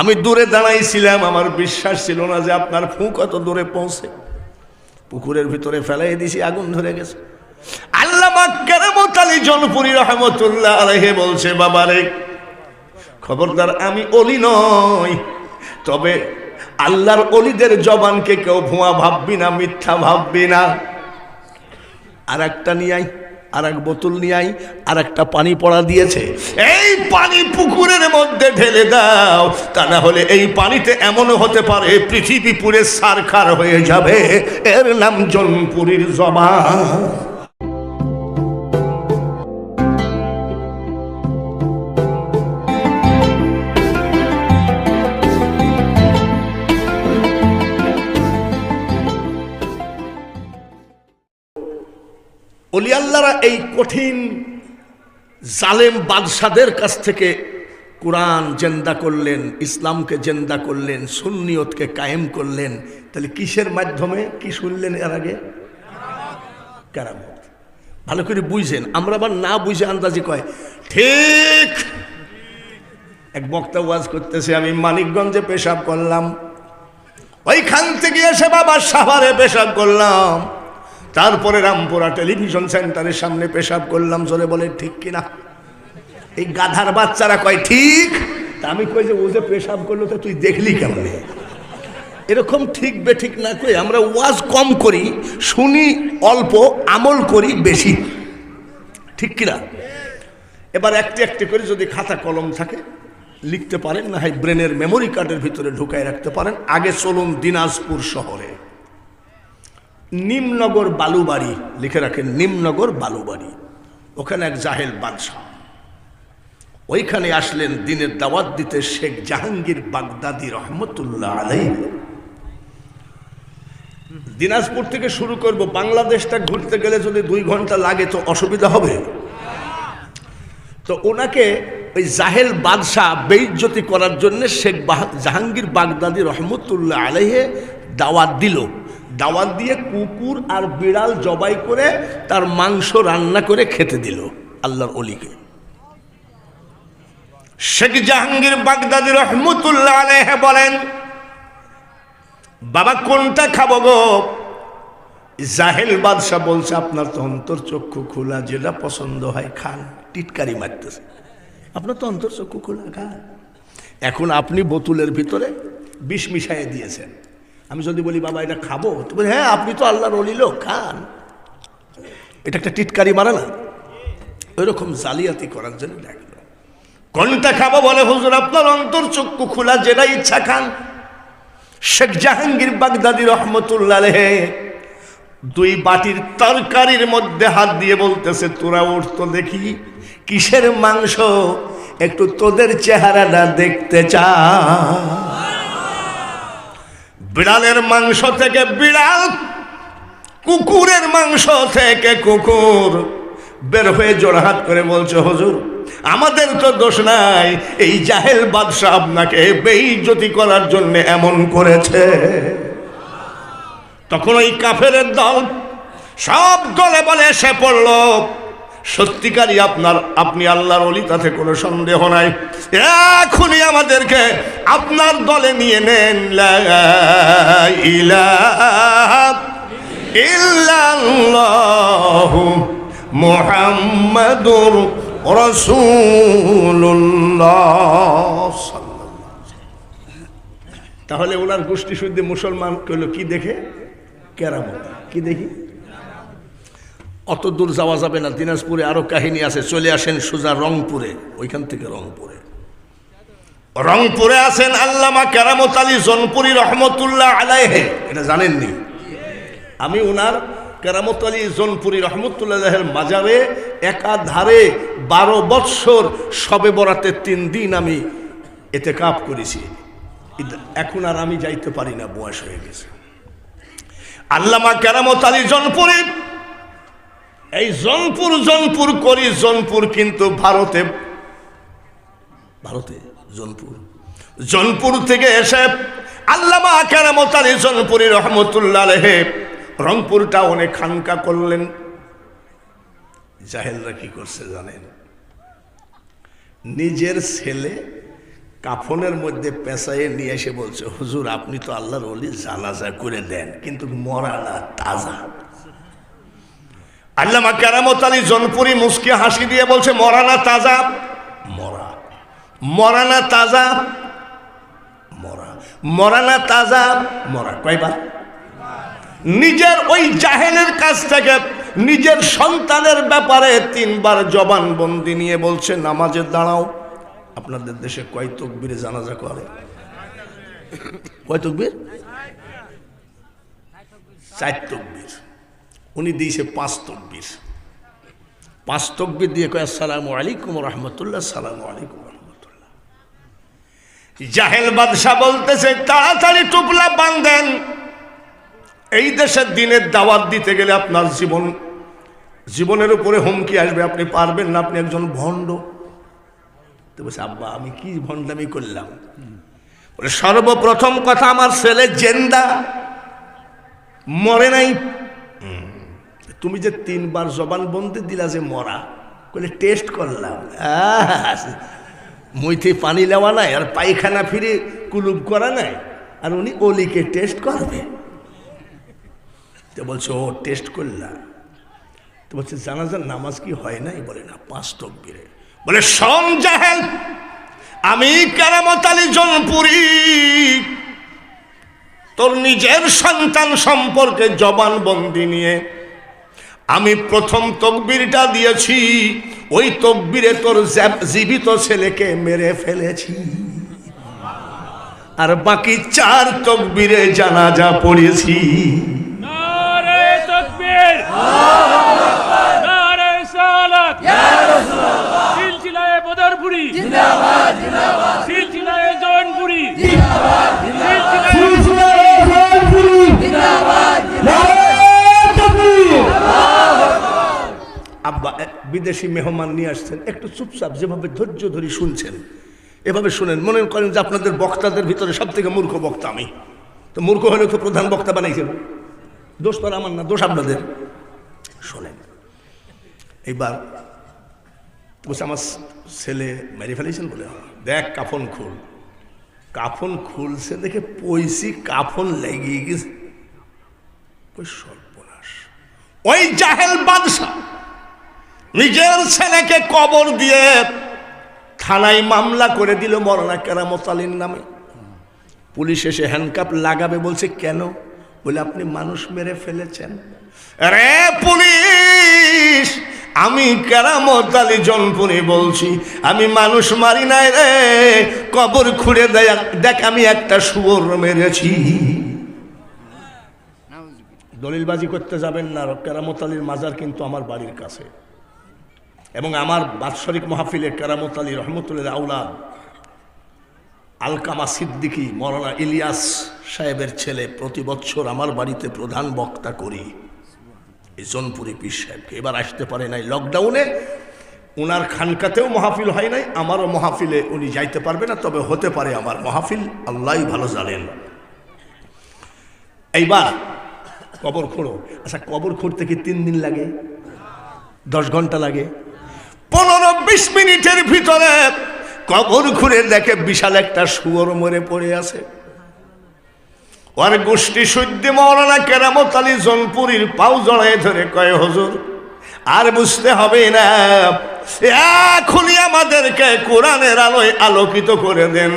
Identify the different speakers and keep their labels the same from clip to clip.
Speaker 1: আমি দূরে দাঁড়াইছিলাম, আমার বিশ্বাস ছিল না যে আপনার ফুঁ কত দূরে পৌঁছে। পুকুরের ভিতরে ফেলাই দিছি, আগুন ধরে গেছে। আল্লাহ কেরামত আলী জনপুরি রহমতুল্লাহ আলহে বলছে, বাবারে, খবরদার আমি অলি নই, তবে আল্লাহর অলিদের জবানকে কেউ ভুয়া ভাববি না, মিথ্যা ভাববি না। আর একটা নিয়ে আর এক বোতল নিয়ে আই আর একটা পানি পড়া দিয়েছে। এই পানি পুকুরের মধ্যে ঢেলে দাও, তা না হলে এই পানিতে এমন হতে পারে পৃথিবী পুরে সারখার হয়ে যাবে। এর নাম জনপুরীর জবান অলি আল্লাহরা এই কঠিন জালেম বাদশাদের কাছ থেকে কোরআন জেন্দা করলেন, ইসলামকে জেন্দা করলেন, সুন্নিয়তকে কায়েম করলেন। তাহলে কিসের মাধ্যমে? কি শুনলেন এর আগে? কেরামত। ভালো করে বুঝছেন আমরা আবার না বুঝে আন্দাজি কয়, ঠিক। এক বক্তা ওয়াজ করতেছে, আমি মানিকগঞ্জে পেশাব করলাম। ওইখান থেকে এসে বাবা সাভারে পেশাব করলাম। তারপরে রামপুরা টেলিভিশন সেন্টারের সামনে পেশাব করলাম, জোরে বলে, ঠিক কিনা? এই গাধার বাচ্চারা কয়, ঠিক? তা আমি কই যে, ও যে পেশাব করল, তো তুই দেখলি কেমনে? এরকম ঠিক বে ঠিক না কই, আমরা ওয়াজ কম করি, শুনি অল্প, আমল করি বেশি। ঠিক কিনা? এবার একটি একটি করে যদি খাতা কলম থাকে, লিখতে পারেন, না হয় ব্রেনের মেমোরি কার্ডের ভিতরে ঢুকায় রাখতে পারেন। আগে চলুন দিনাজপুর শহরে। নিমনগর বালুবাড়ি, লিখে রাখেন নিমনগর বালুবাড়ি, ওখানে এক জাহেল বাদশাহ। ওইখানে আসলেন দিনের দাওয়াত দিতে শেখ জাহাঙ্গীর বাগদাদি রহমতুল্লাহ আলাই দিনাজপুর থেকে শুরু করব, বাংলাদেশটা ঘুরতে গেলে যদি দুই ঘণ্টা লাগে তো অসুবিধা হবে। তো ওনাকে ওই জাহেল বাদশাহ বেইজ্জতি করার জন্য শেখ জাহাঙ্গীর বাগদাদি রহমতুল্লাহ আলাইহে দাওয়াত দিল। দাওয়াত দিয়ে কুকুর আর বিড়াল জবাই করে তার মাংস রান্না করে খেতে দিল আল্লাহর অলিকে। শেখ জাহাঙ্গীর বাগদাদি রহমতুল্লাহ আলাইহে বলেন, বাবা, কোনটা খাব গো? জাহেল বাদশাহ বলছে, আপনার তো অন্তর চক্ষু খোলা, যেটা পছন্দ হয় খান। টিটকারি মারতেছে, আপনার তো অন্তর চক্ষু খোলা, খান। এখন আপনি বোতলের ভিতরে বিষ মিশাইয়ে দিয়েছেন। আমি যদি বলি, বাবা, এটা খাব? তো বলি হ্যাঁ আপনি তো আল্লাহর অলিল খান। এটা একটা টিটকারি মারা না? ওইরকম জালিয়াতি করার জন্য ডাকলো কোনটা খাব? বলে, হুজুর, আপনার অন্তর চক্ষু খোলা যেটা ইচ্ছা খান। শেখ জাহাঙ্গীর বাগদাদি রহমতুল্লাহ দুই বাটির তরকারির মধ্যে হাত দিয়ে বলতেছে, তোরা উঠতো দেখি কিসের মাংস, একটু তোদের চেহারাটা দেখতে চা বিড়ালের মাংস থেকে বিড়াল, কুকুরের মাংস থেকে কুকুর। বের হয়ে জোড়হাত করে বলছে, হুজুর, আমাদের তো দোষ নাই, এই জাহেল বাদশাহ আপনাকে বেইজ্জতি করার জন্য এমন করেছে। তখন ওই কাফের দল সব দলে বলে, এসে পড়ল। সত্যিকারই আপনার, আপনি আল্লাহর অলি, তাতে কোনো সন্দেহ নাই। এখনই আমাদেরকে আপনার দলে নিয়ে নেন ইল্লাল্লাহু মুহাম্মাদুর তাহলে ওনার গোষ্ঠী শুদ্ধি মুসলমান কইল, কি দেখে? কেরামত। কি দেখি? অত দূর যাওয়া যাবে না। দিনাজপুরে আরও কাহিনী আছে, চলে আসেন সোজা রংপুরে, ওইখান থেকে রংপুরে। রংপুরে আছেন আল্লামা কেরামত আলী জনপুরি রহমতুল্লাহ আলাইহে। এটা জানেননি? আমি ওনার কেরামত আলী জনপুরি রহমতুল্লাহের মাজারে একাধারে বারো বৎসর সবে বরাতে তিন দিন আমি এতে কাপ করেছি এখন আর আমি যাইতে পারি না, বয়স হয়ে গেছে। আল্লামা কেরামত আলী জনপুরি এই জনপুর জনপুর করি, জনপুর কিন্তু ভারতে। ভারতে জনপুর। জনপুর থেকে এসে আল্লামা কেরামত আলী জনপুরি রহমতুল্লাহ আলহে রংপুরটা অনেক খানকা করলেন। জাহেলরা কি করছে জানেন? নিজের ছেলে কাফনের মধ্যে পেঁচাইয়ে নিয়ে এসে বলছে, হুজুর, আপনি তো আল্লাহর অলি জানাজা করে দেন, কিন্তু মরা না, তাজা। আল্লামা কেরামত আলী জনপুরি মুসকি হাসি দিয়ে বলছে মরা না তাজা, মরা। মরা না তাজা, মরা। মরা না তাজা, মরা। কয়বার? নিজের ওই জাহেলের কাছ থেকে নিজের সন্তানের ব্যাপারে তিনবার জবানবন্দি নিয়ে বলছে, নামাজে দাঁড়াও। আপনাদের দেশে কয় তকবিরে জানাজা করে? কয় তকবির? চার তকবির। উনি দিয়েছে পাঁচ তকবির। পাঁচ তকবির দিয়ে কয়, আসসালামু আলাইকুম রহমতুল্লাহ সালামু আলাইকুম রহমতুল্লাহ। জাহেল বাদশাহ বলতেছে, তাড়াতাড়ি টুপলা বান্ধেন এই দেশের দিনের দাওয়াত দিতে গেলে আপনার জীবন, জীবনের উপরে হুমকি আসবে। আপনি পারবেন না, আপনি একজন ভণ্ড। তো বলছে, আব্বা, আমি কি ভণ্ডামি করলাম? সর্বপ্রথম কথা, আমার ছেলে জেন্দা, মরে নাই। তুমি যে তিনবার জবান বন্দি দিলা যে মরা বলে টেস্ট করলাম। মুইতে পানি নেওয়া নাই, আর পায়খানা ফিরে কুলুপ করা নাই, আর উনি অলিকে টেস্ট করবে। তো বলছে, ও, টেস্ট করলাম তো বলছে, জানাজার নামাজ কি হয় নাই? বলে, না, পাঁচ তকবিরে। বলে সন জাহেল, আমি কেরামত আলী জনপুরি। তোর নিজের সন্তান সম্পর্কে জবানবন্দি নিয়ে আমি প্রথম তকবিরটা দিয়েছি, ওই তকবিরে তোর জীবিত ছেলেকে মেরে ফেলেছি। আর বাকি চার তকবিরে জানাজা পড়েছি। আব্বা বিদেশি মেহমান নিয়ে আসছেন, একটু চুপচাপ যেভাবে ধৈর্য ধরে শুনছেন, এভাবে শুনেন। মনে করেন যে আপনাদের বক্তাদের ভিতরে সব থেকে মূর্খ বক্তা আমি। তো মূর্খ হলে তো প্রধান বক্তা বানাইছেন। দোষ তো আমার না, দোষ আপনাদের। শোনেন, এইবার বলছে, আমার ছেলে মেরে ফেলেছেন বলে। দেখ, কাফন খুল। কাফন খুলছে দেখে পয়সি কাফন লেগে গেছে। ওই সর্বনাশ। ওই জাহেল বাদশাহ! নিজের ছেলেকে কবর দিয়ে থানায় মামলা করে দিল মরনা কেরামত আলীর নামে। পুলিশ এসে হ্যান্ডকাপ লাগাবে বলছে কেন? বলে আপনি মানুষ মেরে ফেলেছেন। রে পুলিশ আমি কেরামত আলী জনপুরি বলছি আমি মানুষ মারি নাই রে। কবর খুঁড়ে দেয় দেখ আমি একটা শুয়োর মেরেছি। দলিলবাজি করতে যাবেন না কেরামত আলীর মাজার কিন্তু আমার বাড়ির কাছে। এবং আমার বাৎসরিক মাহফিলে কেরামত আলী রহমতুল্লাহ আউলাদ আলকামা সিদ্দিকি মৌলানা ইলিয়াস সাহেবের ছেলে প্রতি বছর আমার বাড়িতে প্রধান বক্তা করি। এই জনপুরি পীর সাহেবকে এবার আসতে পারে নাই লকডাউনে ওনার খানকাতেও মাহফিল হয় নাই, আমারও মাহফিলে উনি যাইতে পারবে না, তবে হতে পারে আমার মাহফিল আল্লাহ ভালো জানেন। এইবার কবর খোঁড়ো। আচ্ছা কবর খুঁড়তে কি তিন দিন লাগে? দশ ঘণ্টা লাগে? পনেরো বিশ মিনিটের ভিতরে কবর খুঁড়ে দেখে বিশাল একটা শুয়োর মরে পড়ে আছে। ওর গোষ্ঠী সূর্য মৌলানা কেরামত আলী জনপুরীর পাও জড়ায় ধরে কয়, হজুর, আর বুঝতে হবে না, এখনই আমাদেরকে কোরআনের আলোয় আলোকিত করে দেন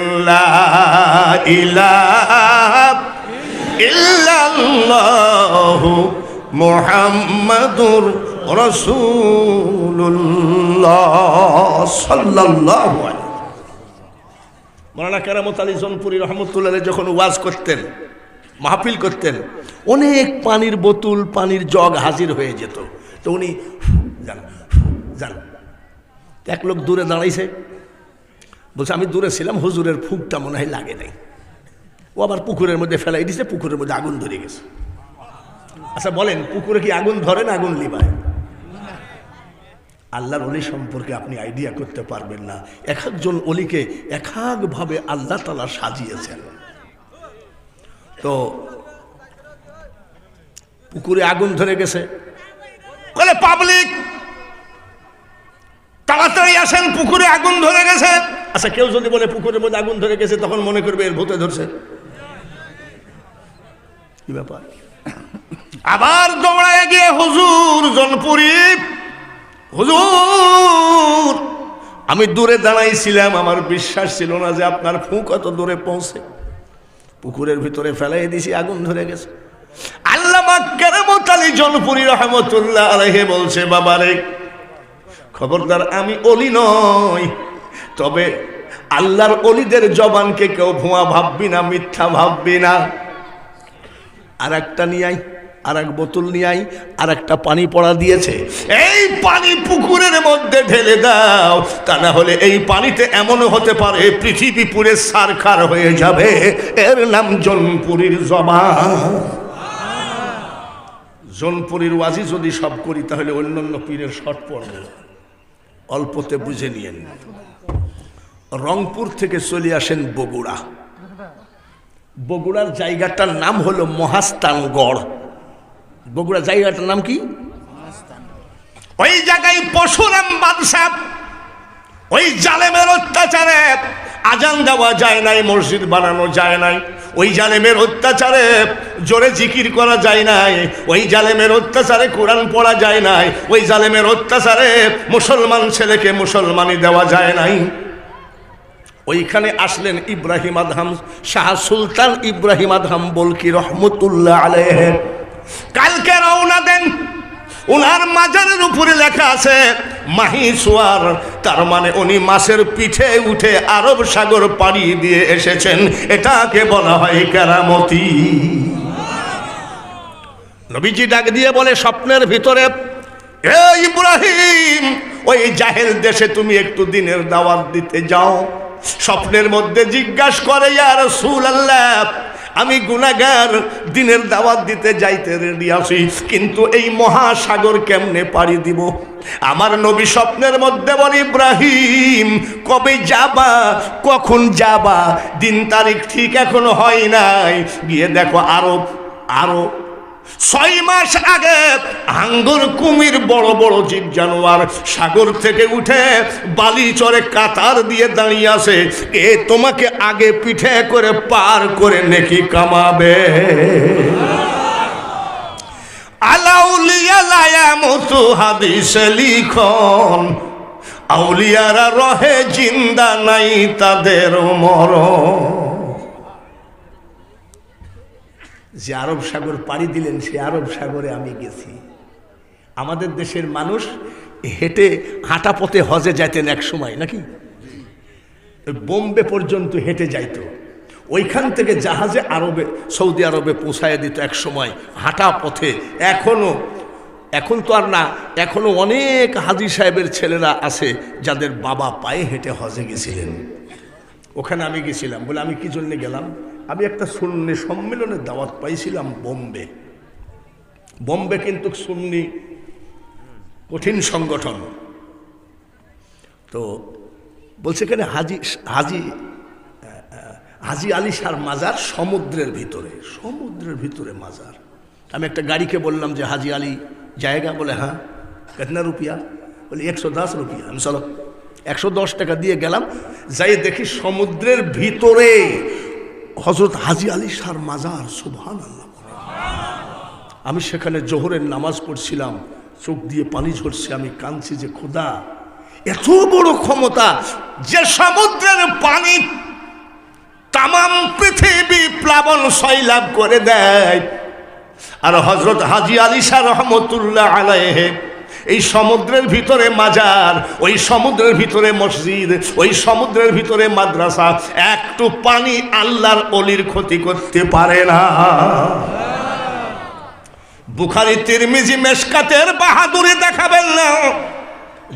Speaker 1: ইল্লাল্লাহু মুহাম্মাদুর যখন ওয়াজ করতেন, মাহফিল করতেন, অনেক পানির বোতল, পানির জগ হাজির হয়ে যেত। তো উনি যান এক লোক দূরে দাঁড়াইছে, বলছে, আমি দূরে ছিলাম, হুজুরের ফুকটা মনে হয় লাগে নাই। ও আবার পুকুরের মধ্যে ফেলাই দিছে, পুকুরের মধ্যে আগুন ধরে গেছে। আচ্ছা বলেন, পুকুরে কি আগুন ধরে না আগুন লিবায় আল্লাহর অলি সম্পর্কে আপনি আইডিয়া করতে পারবেন না। এক একজন অলিকে এক একভাবে আল্লাহ তালা সাজিয়েছেন। তো পুকুরে আগুন ধরে গেছে। বলে, পাবলিক, তাড়াতাড়ি আসেন, পুকুরে আগুন ধরে গেছে। আচ্ছা কেউ যদি বলে, পুকুরের মধ্যে আগুন ধরে গেছে, তখন মনে করবে এর ভূতে ধরছে। কি ব্যাপার? আবার দৌড়ায় গিয়ে হুজুর জনপুরি হুজুর, আমি দূরে দাঁড়াইছিলাম, আমার বিশ্বাস ছিল না যে আপনার ফুঁক কত দূরে পৌঁছে। পুকুরের ভিতরে ফেলাই দিছি, আগুন ধরে গেছে। আল্লাহ কেরামত আলী জনপুরি রহমতুল্লাহ আলহে বলছে, বাবারে, খবরদার আমি অলি নই, তবে আল্লাহর অলিদের জবানকে কেউ ভুয়া ভাববি না, মিথ্যা ভাববি না। আর একটা নিয়ে আর এক বোতল নিয়ে আর একটা পানি পড়া দিয়েছে। এই পানি পুকুরের মধ্যে ঢেলে দাও, তা না হলে এই পানিতে এমনও হতে পারে পৃথিবী পুরে সারখার হয়ে যাবে। এর নাম জনপুরীর জমা জনপুরীর ওয়াজি যদি সব করি, তাহলে অন্যান্য পীরের শট পড়বে। অল্পতে বুঝে নিয়েন। রংপুর থেকে চলে আসেন বগুড়া। বগুড়ার জায়গাটার নাম হলো মহাস্তানগড় বগুড়া জায়গাটার নাম কি? ওই জায়গায় পশুরাম বাদশাহ, ওই জালেমের অত্যাচারে আজান দেওয়া যায় নাই, মসজিদ বানানো যায় নাই। ওই জালেমের অত্যাচারে জোরে জিকির করা যায় নাই, ওই জালেমের অত্যাচারে কোরআন পড়া যায় নাই, ওই জালেমের অত্যাচারে মুসলমান ছেলেকে মুসলমানি দেওয়া যায় নাই। ওইখানে আসলেন ইব্রাহিম আদহাম, শাহ সুলতান ইব্রাহিম আদহাম বলকি রহমতুল্লাহ আলেহ কালকে রওনা দেন। উনার মাজারের উপরে লেখা আছে, মাহি সোয়ার। তার মানে উনি মাসের পিঠে উঠে আরব সাগর পাড়ি দিয়ে এসেছেন। এটাকে বলা হয় কেরামতি। নবীজি ডাক দিয়ে বলে, স্বপ্নের ভিতরে, এ ইব্রাহিম, ওই জাহেল দেশে তুমি একটু দিনের দাওয়াত দিতে যাও। স্বপ্নের মধ্যে জিজ্ঞাসা করে ইয়ার সুল আল্লাহ আমি গুনাগার দিনের দাওয়াত দিতে যাইতে রেডি আসি কিন্তু এই মহাসাগর কেমনে পাড়ি দিব? আমার নবী স্বপ্নের মধ্যে বল, ইব্রাহিম, কবে যাবা? কখন যাবা? দিন তারিখ ঠিক এখনও হয় নাই। গিয়ে দেখো, আরব আরও ছয় মাস আগে আঙ্গুর কুমির বড় বড় জীব জানোয়ার সাগর থেকে উঠে বালি চরে কাতার দিয়ে দাঁড়িয়ে আছে। এ তোমাকে আগে পিঠে করে পার করে নেকি কামাবে। লিখন, আউলিয়ারা রহে জিন্দা নাই তাদের মরণ। যে আরব সাগর পাড়ি দিলেন, সে আরব সাগরে আমি গেছি। আমাদের দেশের মানুষ হেঁটে হাঁটা পথে হজে যাইতেন এক সময়, নাকি? বোম্বে পর্যন্ত হেঁটে যাইত। ওইখান থেকে জাহাজে আরবে, সৌদি আরবে পৌঁছায় দিত এক সময় হাঁটা পথে। এখনও, এখন তো আর না, এখনও অনেক হাজি সাহেবের ছেলেরা আছে যাদের বাবা পায়ে হেঁটে হজে গেছিলেন। ওখানে আমি গেছিলাম, বলে আমি কি জন্যে গেলাম? আমি একটা সুন্নি সম্মেলনের দাওয়াত পাইছিলাম বোম্বে। বোম্বে কিন্তু সুন্নি কঠিন সংগঠন। তো বলছে এখানে হাজি হাজি হাজি আলী সার মাজার সমুদ্রের ভিতরে সমুদ্রের ভিতরে মাজার। আমি একটা গাড়িকে বললাম যে হাজি আলী জায়গা? বলে হ্যাঁ কেতনা রুপিয়া? বলি, একশো দশ রুপিয়া। আমি চলো, একশো দশ টাকা দিয়ে গেলাম, যাই দেখি সমুদ্রের ভিতরে হজরত হাজি আলী সার মাজার সুবহান আল্লাহ আমি সেখানে জোহরের নামাজ পড়ছিলাম, চোখ দিয়ে পানি ঝরছে, আমি কাঁদছি যে খোদা, এত বড় ক্ষমতা যে সমুদ্রের পানি তামাম পৃথিবী প্লাবন সৈলাভ করে দেয়। আর হজরত হাজি আলী শাহ রহমতুল্লাহ আলাইহে এই সমুদ্রের ভিতরে মাজার, ওই সমুদ্রের ভিতরে মসজিদ, ওই সমুদ্রের ভিতরে মাদ্রাসা, একটু পানি আল্লাহর অলির ক্ষতি করতে পারে না। বুখারি, তিরমিজি, মেশকাতের বাহাদুরি দেখাবেন না।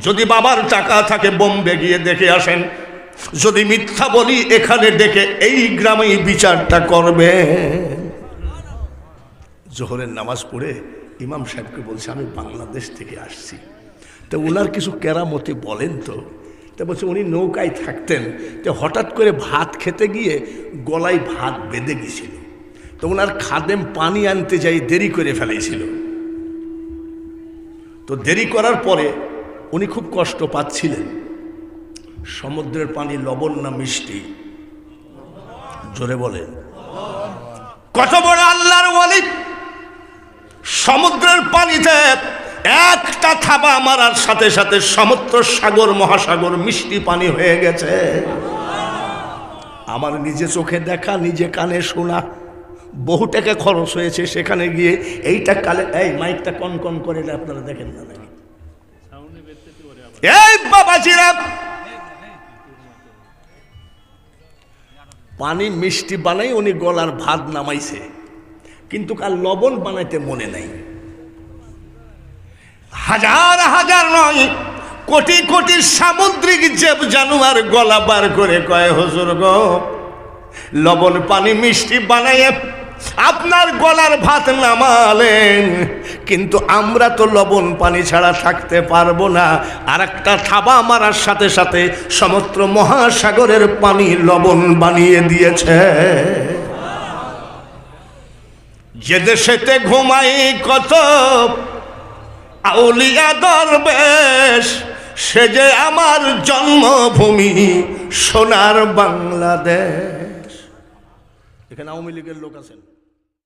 Speaker 1: যদি বাবার টাকা থাকে, বোম্বে গিয়ে দেখে আসেন। যদি মিথ্যা বলি, এখানে ডেকে এই গ্রামেই বিচারটা করবে। জোহরের নামাজ পড়ে ইমাম সাহেবকে বলছে, আমি বাংলাদেশ থেকে আসছি। তো ওনার কিছু কেরামতি বলেন তো। তা বলছে, উনি নৌকায় থাকতেন। তো হঠাৎ করে ভাত খেতে গিয়ে গলায় ভাত বেঁধে গেছিল তো ওনার খাদেম পানি আনতে যাই দেরি করে ফেলেছিল তো দেরি করার পরে উনি খুব কষ্ট পাচ্ছিলেন। সমুদ্রের পানি লবণ না মিষ্টি? জোরে বলেন। কত বড় আল্লাহর ওয়ালি! সমুদ্রের পানিতে একটা থাবা মারার সাথে সাথে সমুদ্র সাগর, মহাসাগর মিষ্টি পানি হয়ে গেছে। আমার নিজে চোখে দেখা, নিজে কানে শোনা বহু টাকা খরচ হয়েছে সেখানে গিয়ে। এইটা কালে এই মাইকটা কন কন করে আপনারা দেখেন না নাকি? এই বাবাজিরা পানি মিষ্টি বানাই উনি গলার ভাত নামাইছে। কিন্তু কাল লবণ বানাইতে মনে নাই। হাজার হাজার নয়, কোটি কোটি সামুদ্রিক জীব জানুয়ার গলা বার করে কয়, হজুর গো, লবণ পানি মিষ্টি বানাইয়ে আপনার গলার ভাত নামালেন, কিন্তু আমরা তো লবণ পানি ছাড়া থাকতে পারব না। আর একটা থাবা মারার সাথে সাথে সমুদ্র মহাসাগরের পানি লবণ বানিয়ে দিয়েছে। যে দেশেতে ঘুমাই কত আউলিয়া দরবেশ, সে যে আমার জন্মভূমি সোনার বাংলাদেশ। এখানে আওয়ামী লীগের লোক আছেন।